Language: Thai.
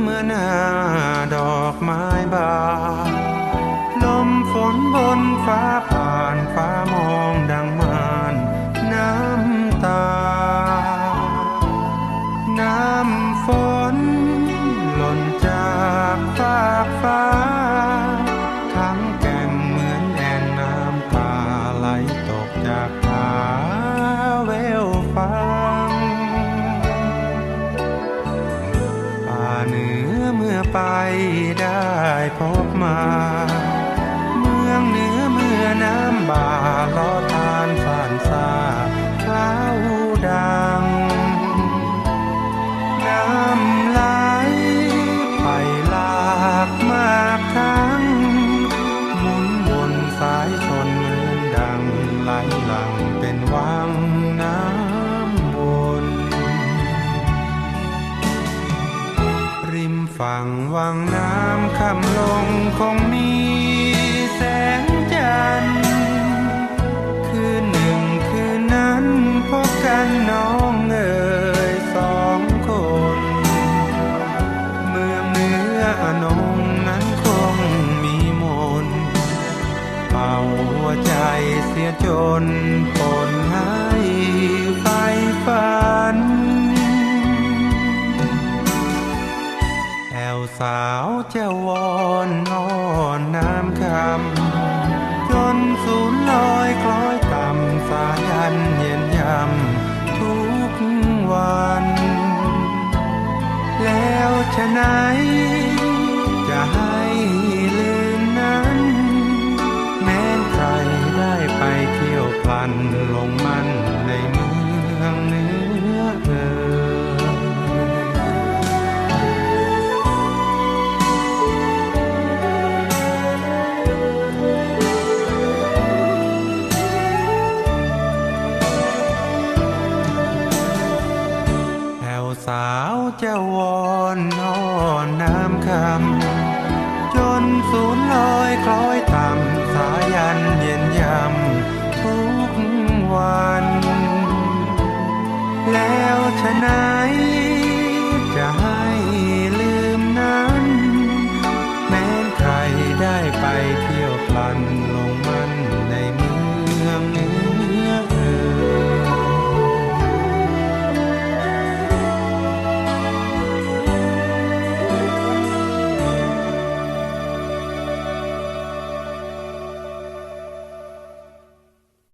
เมื่อหน้าดอกไม้บานลมฝนบนฟ้าผ่านฟ้ามองดังมานน้ำตา น้ำฝนหล่นจากฟากฟ้า ได้พบมา เมืองเหนือเมื่อน้ำบาลอทานสานซาคล้าวดัง น้ำไหลไปหลากมากทั้ง หมุนวนสายชนเหมือนดังไหลหลังเป็นวังน้ำ ฝั่งวังน้ำคำลงคงมีแสงจันทร์คืนหนึ่งคืนนั้นพบกันน้องเอ๋ยสองคน เมืองเหนืออนงนั้นคงมีมนเป่าหัวใจเสียจนปน สาวเจ้าวอนนอนน้ำคำจนสูญลอยคล้อยต่ำสายันเย็นยำทุกวัน แล้วชะไหนจะให้ จ้าวอนนอนน้ำคำจนสูญลอยคล้อยต่ำสายันเย็นยำทุกวัน แล้วฉะไหนจะให้ลืมนั้น แม้ใครได้ไปเที่ยวพลันลงมันในเมือง